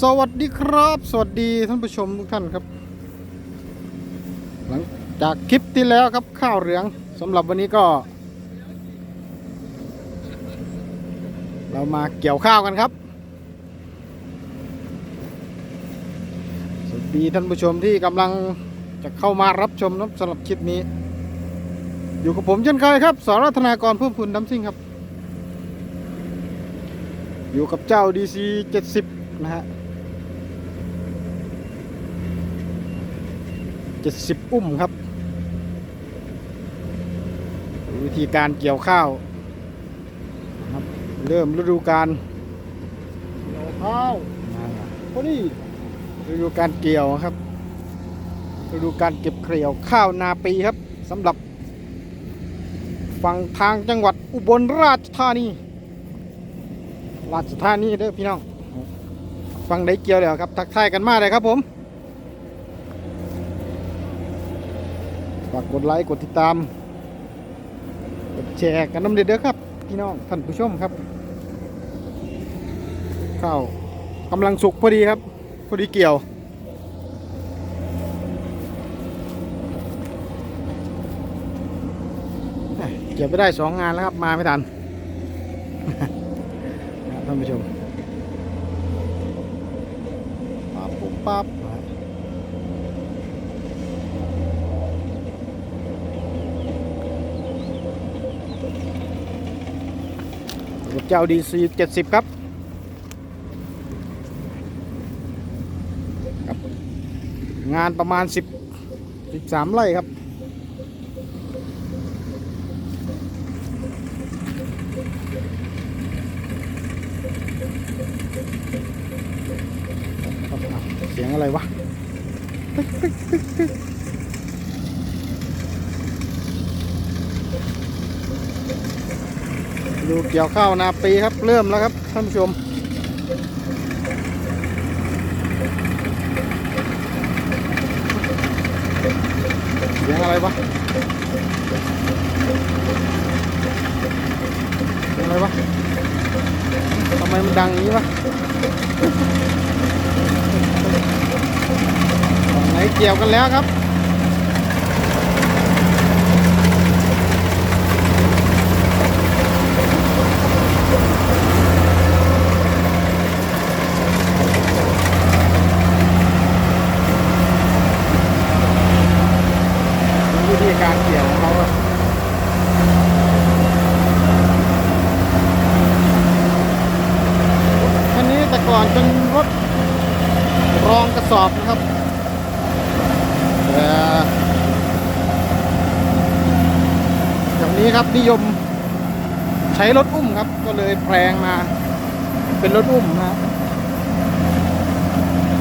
สวัสดีครับ สวัสดีท่านผู้ชมทุกท่านครับ หลังจากคลิปที่แล้วครับข้าวเหลืองสำหรับวันนี้ก็ เรามาเกี่ยวข้าวกันครับ สวัสดีท่านผู้ชมที่กำลังจะเข้ามารับชมนะสำหรับคลิปนี้ อยู่กับผมเช่นเคยครับสรัธนากรเพิ่มพูนดำซิ่งครับ อยู่กับเจ้า DC 70 นะฮะ70อุ้มครับ วิธีการเกี่ยวข้าวครับเริ่มฤดูการเกี่ยวข้าวพอดีฤดูการเกี่ยวครับฤดูการเก็บเกี่ยวข้าวนาปีครับสำหรับฝั่งทางจังหวัดอุบลราชธานี ราชธานีเด้อพี่น้อง ฟังได้เกี่ยวแล้วครับ ทักทายกันมากเลยครับผม ฝากกดไลค์ กดติดตาม กดแชร์กันน้ำเดือดเด้อครับ พี่น้องท่านผู้ชมครับ ข้าวกำลังสุกพอดีครับ พอดีเกี่ยวเกี่ยวไปได้สองงานแล้วครับ มาไม่ทันท่านผู้ชม ปั๊บปุ๊บรถเจ้าดีซีเจ็ดสิบครับครับงานประมาณ 10 13ไร่ครับ เสียง อะไรวะดูเกี่ยวข้าวนาปีครับ เริ่มแล้วครับท่านผู้ชม เสียงอะไรวะเสียงอะไรวะทำไมมันดังอย่างนี้วะฝั่งไหน เกี่ยวกันแล้วครับ วิธีการเกี่ยวของเขาอะอันนี้แต่ก่อนเป็นรถรองกระสอบนะครับแต่อย่าง นี้ครับนิยมใช้รถอุ้มครับ ก็เลยแปลงมา เป็นรถอุ้มนะ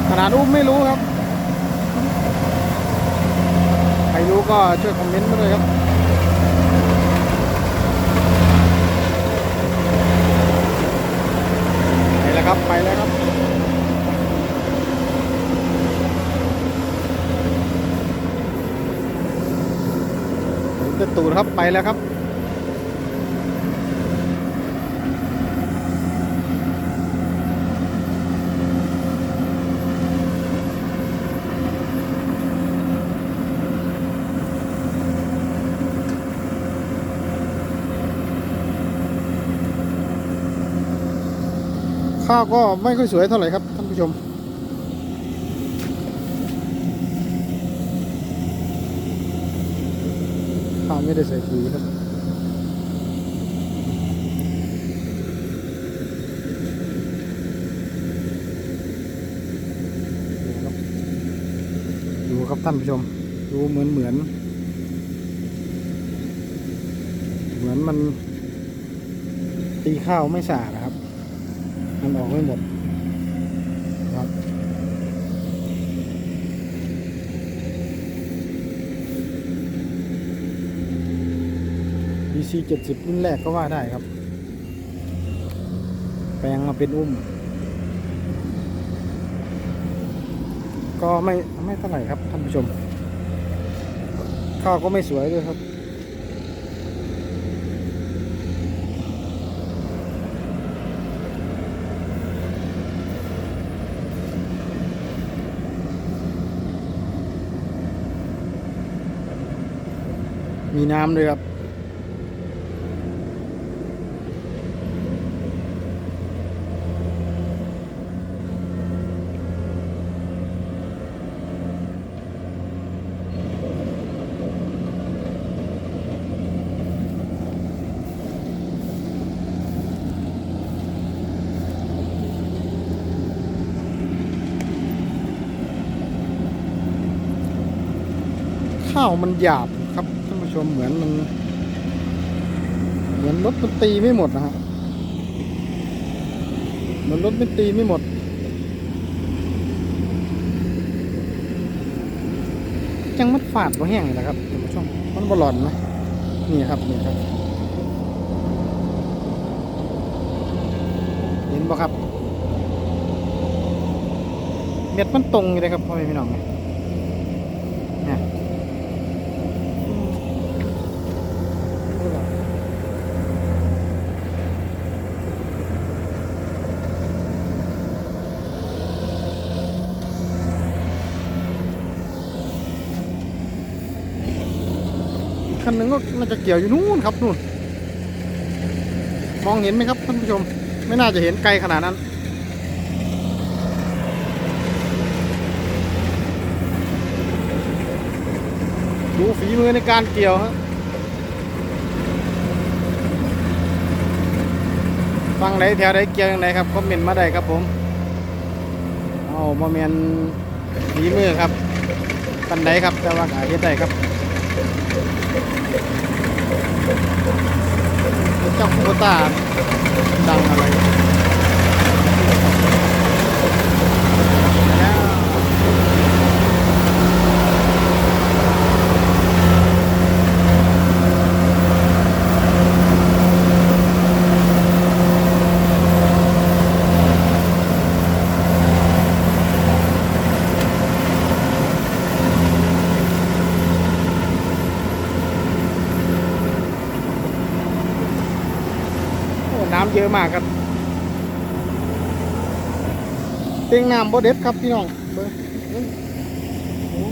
ขนาดอุ้มไม่รู้ครับ ใครรู้ก็ช่วยคอมเมนต์มาด้วยครับไปแล้วครับ ไปแล้วครับ เจะตูดครับไปแล้วครับข้าวก็ไม่ค่อยสวยเท่าไหร่ครับท่านผู้ชม ข้าว ไม่ได้ใส่ปุ๋ยครับดูครับท่านผู้ชม ดูเหมือนเหมือน เหมือนมันตีข้าวไม่สะอาดนะครับ มันออกไม่หมด c 7 0รุ่นแรกก็ว่าได้ครับ แปลงมาเป็นอุ้ม ก็ไม่ไม่เท่าไหร่ครับท่านผู้ชม ข้าวก็ไม่สวยด้วยครับมีน้ำด้วยครับ ข้าวมันหยาบครับท่านผู้ชมเหมือนมัน เหมือนรถมันตีไม่หมดนะฮะเหมือนรถมันตีไม่หมดจังมันฝาดบ่แห้งเลยนะครับท่านผู้ชมมันบอลอนนะนี่ครับนี่ครับ เห็นบ่ครับเม็ดมันตรงอยู่เลยครับพ่อแม่พี่น้องเนี่ย อีกคัน หนึ่งก็น่าจะเกี่ยวอยู่นู่นครับนู่น มองเห็นไหมครับท่านผู้ชม ไม่น่าจะเห็นไกลขนาดนั้น ดูฝีมือในการเกี่ยวฮะฟังไหนแถวไหนเกี่ยวยังไงครับคอมเมนต์มาได้ครับผมเอามาเมนฝีมือครับปันไหนครับแต่ว่าขายเฮ็ดได้ครับ เจ้าคูโบต้าดังอะไรแล้ว โอ้น้ำเยอะมากครับเตียงน้ำบ่เด็ดครับพี่น้องเบิ่งเบิ่งโอ้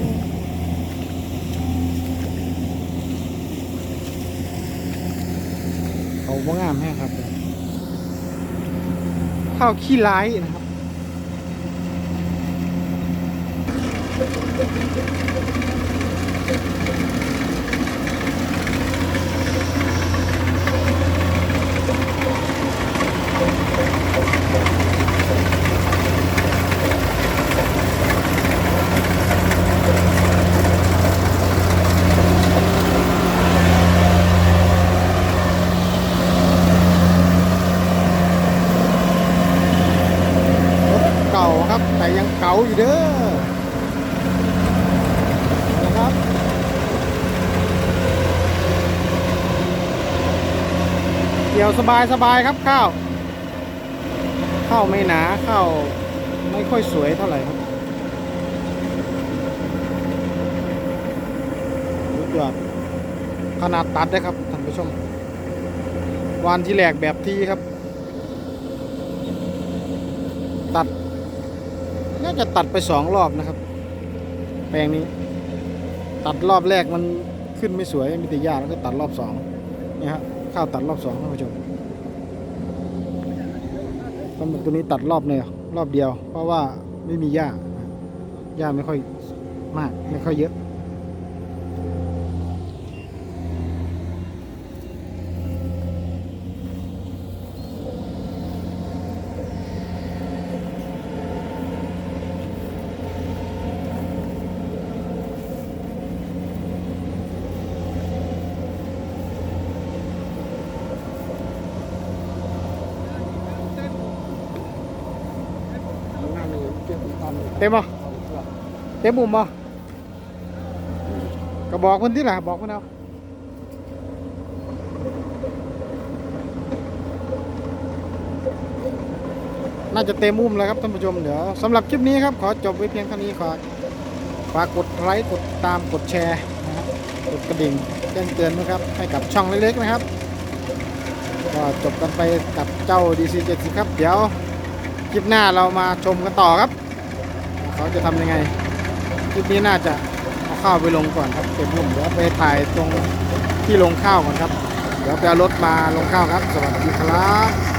เขาบ่งามแห้ครับข้าวขี้ร้ายนะครับรถเก่าครับ แต่ยังเก่าอยู่เด้อนะครับ เกี่ยวสบายสบายครับข้าว ข้าวไม่หนาข้าวไม่ค่อยสวยเท่าไหร่ครับสุดยอดขนาดตัดได้ครับท่านผู้ชมวันที่แหลกแบบที่ครับ ตัด น่าจะตัดไปสองรอบนะครับ แปลงนี้ ตัดรอบแรกมันขึ้นไม่สวยมีแต่หญ้าแล้วก็ตัดรอบสองนี่ฮะ ข้าวตัดรอบสองท่านผู้ชมตำหมึกตัวนี้ตัดรอบเลยรอบเดียว เพราะว่าไม่มีหญ้าหญ้าไม่ค่อยมากไม่ค่อยเยอะ เต็มป่ะเต็มมุมป่ก็บอกคนที่ล่ะบอกคนเอาน่าจะเต็มมุมแล้วครับท่านผู้ชมเดี๋ยวสำหรับคลิปนี้ครับขอจบไว้เพียงเท่านี้ขอฝากกดไลค์กดตามกดแชร์นะครับกดกระดิ่งแจ้งเตือนนะครับให้กับช่องเล็กๆนะครับก็จบกันไปกับเจ้า DC 70 ครับ เดี๋ยวคลิปหน้าเรามาชมกันต่อครับ เขาจะทำยังไงคลิปนี้น่าจะเอาข้าวไปลงก่อนครับเก็บมุมเดี๋ยวไปถ่ายตรงที่ลงข้าวก่อนครับ เดี๋ยวไปเอารถมาลงข้าวครับ สวัสดีครับ